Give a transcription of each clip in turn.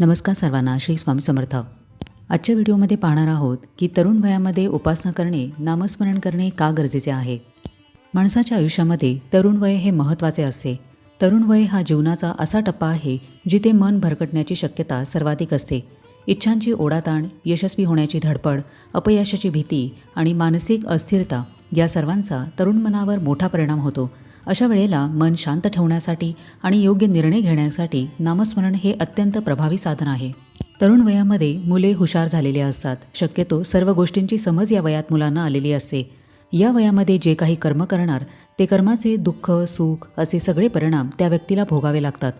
नमस्कार सर्वांना श्री स्वामी समर्थ. आजच्या व्हिडिओमध्ये पाहणार आहोत की तरुण वयामध्ये उपासना करणे नामस्मरण करणे का गरजेचे आहे? माणसाच्या आयुष्यामध्ये तरुण वय हे महत्त्वाचे असते. तरुण वय हा जीवनाचा असा टप्पा आहे जिथे मन भरकटण्याची शक्यता सर्वाधिक असते. इच्छांची ओढाताण यशस्वी होण्याची धडपड अपयशाची भीती आणि मानसिक अस्थिरता या सर्वांचा तरुण मनावर मोठा परिणाम होतो. अशा वेळेला मन शांत ठेवण्यासाठी आणि योग्य निर्णय घेण्यासाठी नामस्मरण हे अत्यंत प्रभावी साधन आहे. तरुण वयामध्ये मुले हुशार झालेली असतात. शक्यतो सर्व गोष्टींची समज या वयात मुलांना आलेली असते. या वयामध्ये जे काही कर्म करणार ते कर्माचे दुःख सुख असे सगळे परिणाम त्या व्यक्तीला भोगावे लागतात.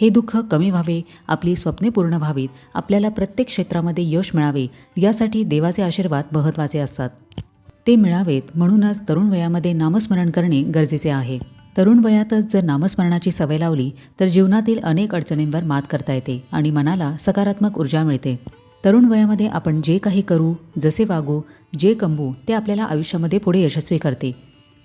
हे दुःख कमी व्हावे आपली स्वप्ने पूर्ण व्हावीत आपल्याला प्रत्येक क्षेत्रामध्ये यश मिळावे यासाठी देवाचे आशीर्वाद महत्त्वाचे असतात. ते मिळावेत म्हणूनच तरुण वयामध्ये नामस्मरण करणे गरजेचे आहे. तरुण वयातच जर नामस्मरणाची सवय लावली तर जीवनातील अनेक अडचणींवर मात करता येते आणि मनाला सकारात्मक ऊर्जा मिळते. तरुण वयामध्ये आपण जे काही करू जसे वागू जे कमवू ते आपल्याला आयुष्यामध्ये पुढे यशस्वी करते.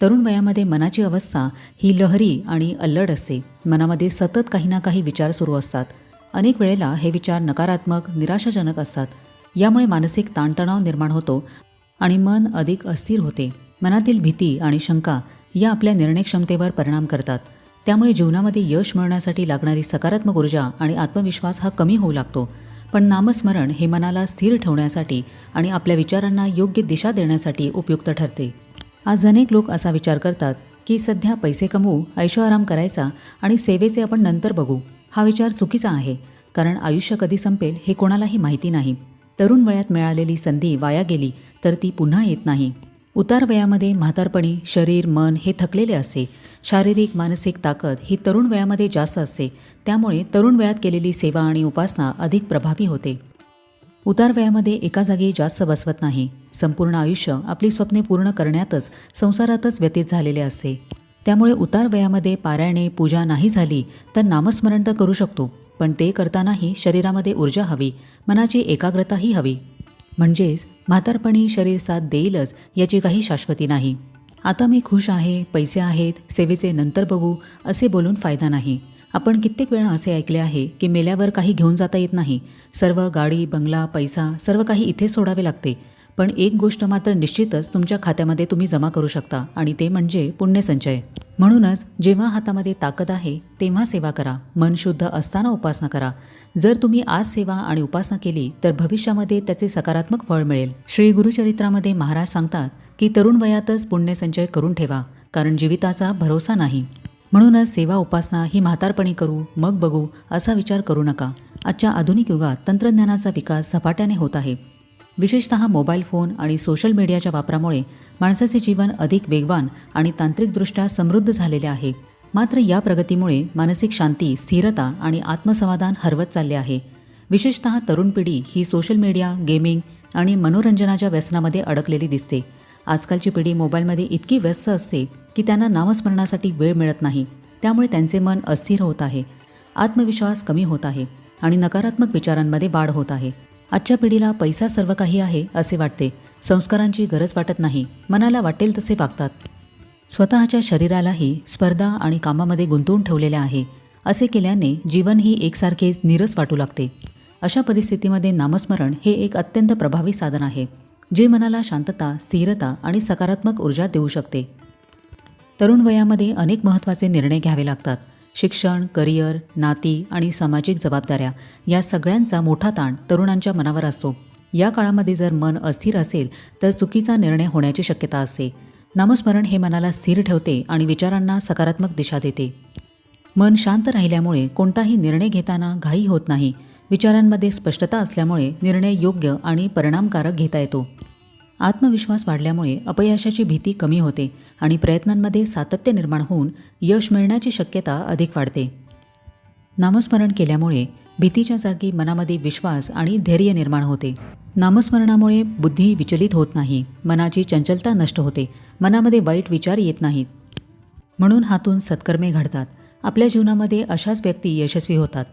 तरुण वयामध्ये मनाची अवस्था ही लहरी आणि अल्लड असते. मनामध्ये सतत काही ना काही विचार सुरू असतात. अनेक वेळेला हे विचार नकारात्मक निराशाजनक असतात. यामुळे मानसिक ताणतणाव निर्माण होतो आणि मन अधिक अस्थिर होते. मनातील भीती आणि शंका या आपल्या निर्णयक्षमतेवर परिणाम करतात. त्यामुळे जीवनामध्ये यश मिळण्यासाठी लागणारी सकारात्मक ऊर्जा आणि आत्मविश्वास हा कमी होऊ लागतो. पण नामस्मरण हे मनाला स्थिर ठेवण्यासाठी आणि आपल्या विचारांना योग्य दिशा देण्यासाठी उपयुक्त ठरते. आज अनेक लोक असा विचार करतात की सध्या पैसे कमवू ऐशोआराम करायचा आणि सेवेचे आपण नंतर बघू हा विचार चुकीचा आहे. कारण आयुष्य कधी संपेल हे कोणालाही माहिती नाही. तरुण वयात मिळालेली संधी वाया गेली तर ती पुन्हा येत नाही. उतार वयामध्ये म्हातारपणी शरीर मन हे थकलेले असते शारीरिक मानसिक ताकद ही तरुण वयामध्ये जास्त असते. त्यामुळे तरुण वयात केलेली सेवा आणि उपासना अधिक प्रभावी होते. उतार वयामध्ये एका जागी जास्त बसवत नाही. संपूर्ण आयुष्य आपली स्वप्ने पूर्ण करण्यातच संसारातच व्यतीत झालेले असते. त्यामुळे उतार वयामध्ये पारायणे पूजा नाही झाली तर नामस्मरण तर करू शकतो पण ते करतानाही शरीरामध्ये ऊर्जा हवी मनाची एकाग्रताही हवी. म्हणजेच म्हातारपणी शरीर साथ देईलच याची काही शाश्वती नाही. आता मी खुश आहे पैसे आहेत सेवेचे नंतर बघू असे बोलून फायदा नाही. आपण कित्येक वेळा असे ऐकले आहे की मेल्यावर काही घेऊन जाता येत नाही. सर्व गाडी बंगला पैसा सर्व काही इथे सोडावे लागते. पण एक गोष्ट मात्र निश्चितच तुमच्या खात्यामध्ये तुम्ही जमा करू शकता आणि ते म्हणजे पुण्यसंचय. म्हणूनच जेव्हा हातामध्ये ताकद आहे तेव्हा सेवा करा. मन शुद्ध असताना उपासना करा. जर तुम्ही आज सेवा आणि उपासना केली तर भविष्यामध्ये त्याचे सकारात्मक फळ मिळेल. श्री गुरुचरित्रामध्ये महाराज सांगतात की तरुण वयातच पुण्यसंचय करून ठेवा कारण जीविताचा भरोसा नाही. म्हणूनच सेवा उपासना ही म्हातारपणी करू मग बघू असा विचार करू नका. आजच्या आधुनिक युगात तंत्रज्ञानाचा विकास झपाट्याने होत आहे. विशेषतः मोबाईल फोन आणि सोशल मीडियाच्या वापरामुळे माणसाचे जीवन अधिक वेगवान आणि तांत्रिकदृष्ट्या समृद्ध झालेले आहे. मात्र या प्रगतीमुळे मानसिक शांती स्थिरता आणि आत्मसमाधान हरवत चालले आहे. विशेषतः तरुण पिढी ही सोशल मीडिया गेमिंग आणि मनोरंजनाच्या व्यसनामध्ये अडकलेली दिसते. आजकालची पिढी मोबाईलमध्ये इतकी व्यस्त असते की त्यांना नामस्मरणासाठी वेळ मिळत नाही. त्यामुळे त्यांचे मन अस्थिर होत आहे. आत्मविश्वास कमी होत आहे आणि नकारात्मक विचारांमध्ये वाढ होत आहे. आजच्या पिढीला पैसा सर्व काही आहे असे वाटते. संस्कारांची गरज वाटत नाही. मनाला वाटेल तसे वागतात. स्वतःच्या शरीरालाही स्पर्धा आणि कामामध्ये गुंतवून ठेवलेले आहे. असे केल्याने जीवनही एकसारखे एकसारखेच नीरस वाटू लागते. अशा परिस्थितीमध्ये नामस्मरण हे एक अत्यंत प्रभावी साधन आहे जे मनाला शांतता स्थिरता आणि सकारात्मक ऊर्जा देऊ शकते. तरुण वयामध्ये अनेक महत्त्वाचे निर्णय घ्यावे लागतात. शिक्षण करिअर नाती आणि सामाजिक जबाबदाऱ्या या सगळ्यांचा मोठा ताण तरुणांच्या मनावर असतो. या काळामध्ये जर मन अस्थिर असेल तर चुकीचा निर्णय होण्याची शक्यता असते. नामस्मरण हे मनाला स्थिर ठेवते आणि विचारांना सकारात्मक दिशा देते. मन शांत राहिल्यामुळे कोणताही निर्णय घेताना घाई होत नाही. विचारांमध्ये स्पष्टता असल्यामुळे निर्णय योग्य आणि परिणामकारक घेता येतो. आत्मविश्वास वाढल्यामुळे अपयशाची भीती कमी होते. आणि प्रयत्नांमध्ये सातत्य निर्माण होऊन यश मिळण्याची शक्यता अधिक वाढते. नामस्मरण केल्यामुळे भीतीच्या जागी मनामध्ये विश्वास आणि धैर्य निर्माण होते. नामस्मरणामुळे बुद्धी विचलित होत नाही मनाची चंचलता नष्ट होते मनामध्ये वाईट विचार येत नाहीत. म्हणून हातून सत्कर्मे घडतात. आपल्या जीवनामध्ये अशाच व्यक्ती यशस्वी होतात.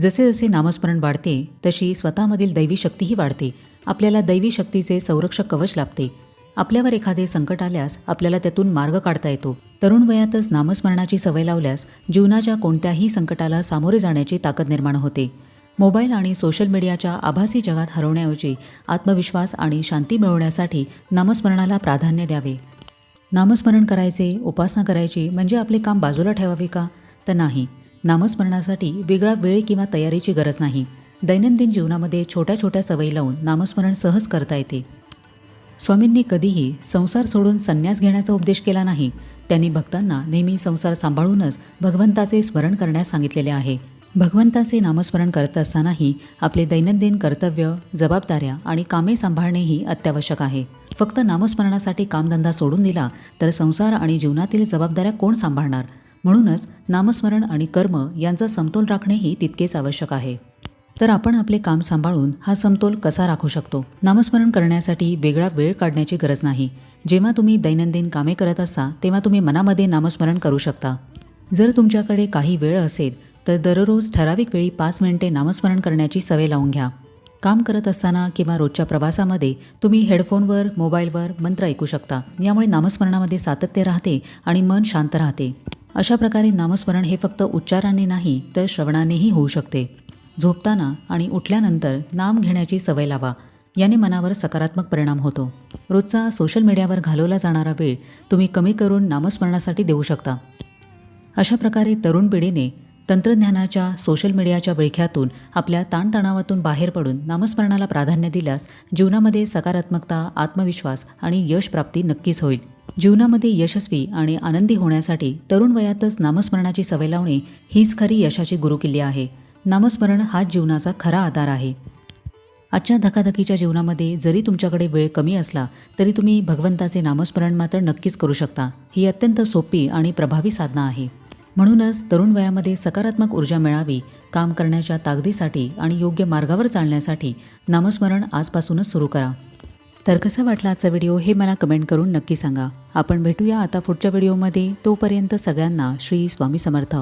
जसे जसे नामस्मरण वाढते तशी स्वतःमधील दैवी शक्तीही वाढते. आपल्याला दैवी शक्तीचे संरक्षक कवच लाभते. आपल्यावर एखादे संकट आल्यास आपल्याला त्यातून मार्ग काढता येतो. तरुण वयातच नामस्मरणाची सवय लावल्यास जीवनाच्या कोणत्याही संकटाला सामोरे जाण्याची ताकद निर्माण होते. मोबाईल आणि सोशल मीडियाच्या आभासी जगात हरवण्याऐवजी आत्मविश्वास आणि शांती मिळवण्यासाठी नामस्मरणाला प्राधान्य द्यावे. नामस्मरण करायचे उपासना करायची म्हणजे आपले काम बाजूला ठेवावे का? तर नाही. नामस्मरणासाठी वेगळा वेळ किंवा तयारीची गरज नाही. दैनंदिन जीवनामध्ये छोट्या छोट्या सवयी लावून नामस्मरण सहज करता येते. स्वामींनी कधीही संसार सोडून संन्यास घेण्याचा उपदेश केला नाही. त्यांनी भक्तांना नेहमी संसार सांभाळूनच भगवंताचे स्मरण करण्यास सांगितलेले आहे. भगवंताचे नामस्मरण करत असतानाही आपले दैनंदिन कर्तव्य जबाबदाऱ्या आणि कामे सांभाळणेही अत्यावश्यक आहे. फक्त नामस्मरणासाठी कामधंदा सोडून दिला तर संसार आणि जीवनातील जबाबदाऱ्या कोण सांभाळणार? म्हणूनच नामस्मरण आणि कर्म यांचा समतोल राखणेही तितकेच आवश्यक आहे. तर आपण आपले काम सांभाळून हा समतोल कसा राखू शकतो? नामस्मरण करण्यासाठी वेगळा वेळ काढण्याची गरज नाही. जेव्हा तुम्ही दैनंदिन कामे करत असता तेव्हा तुम्ही मनामध्ये नामस्मरण करू शकता. जर तुमच्याकडे काही वेळ असेल तर दररोज ठराविक वेळी पाच मिनिटे नामस्मरण करण्याची सवय लावून घ्या. काम करत असताना किंवा रोजच्या प्रवासामध्ये तुम्ही हेडफोनवर मोबाईलवर मंत्र ऐकू शकता. यामुळे नामस्मरणामध्ये सातत्य राहते आणि मन शांत राहते. अशा प्रकारे नामस्मरण हे फक्त उच्चाराने नाही तर श्रवणानेही होऊ शकते. झोपताना आणि उठल्यानंतर नाम घेण्याची सवय लावा. याने मनावर सकारात्मक परिणाम होतो. रोजचा सोशल मीडियावर घालवला जाणारा वेळ तुम्ही कमी करून नामस्मरणासाठी देऊ शकता. अशा प्रकारे तरुण पिढीने तंत्रज्ञानाच्या सोशल मीडियाच्या विळख्यातून आपल्या ताणतणावातून बाहेर पडून नामस्मरणाला प्राधान्य दिल्यास जीवनामध्ये सकारात्मकता आत्मविश्वास आणि यश प्राप्ती नक्कीच होईल. जीवनामध्ये यशस्वी आणि आनंदी होण्यासाठी तरुण वयातच नामस्मरणाची सवय लावणे हीच खरी यशाची गुरुकिल्ली आहे. नामस्मरण हाच जीवनाचा खरा आधार आहे. आजच्या धकाधकीच्या जीवनामध्ये जरी तुमच्याकडे वेळ कमी असला तरी तुम्ही भगवंताचे नामस्मरण मात्र नक्कीच करू शकता. ही अत्यंत सोपी आणि प्रभावी साधना आहे. म्हणूनच तरुण वयामध्ये सकारात्मक ऊर्जा मिळावी काम करण्याच्या ताकदीसाठी आणि योग्य मार्गावर चालण्यासाठी नामस्मरण आजपासूनच सुरू करा. तर कसा वाटला आजचा व्हिडिओ हे मला कमेंट करून नक्की सांगा. आपण भेटूया आता पुढच्या व्हिडिओमध्ये. तोपर्यंत सगळ्यांना श्री स्वामी समर्थ.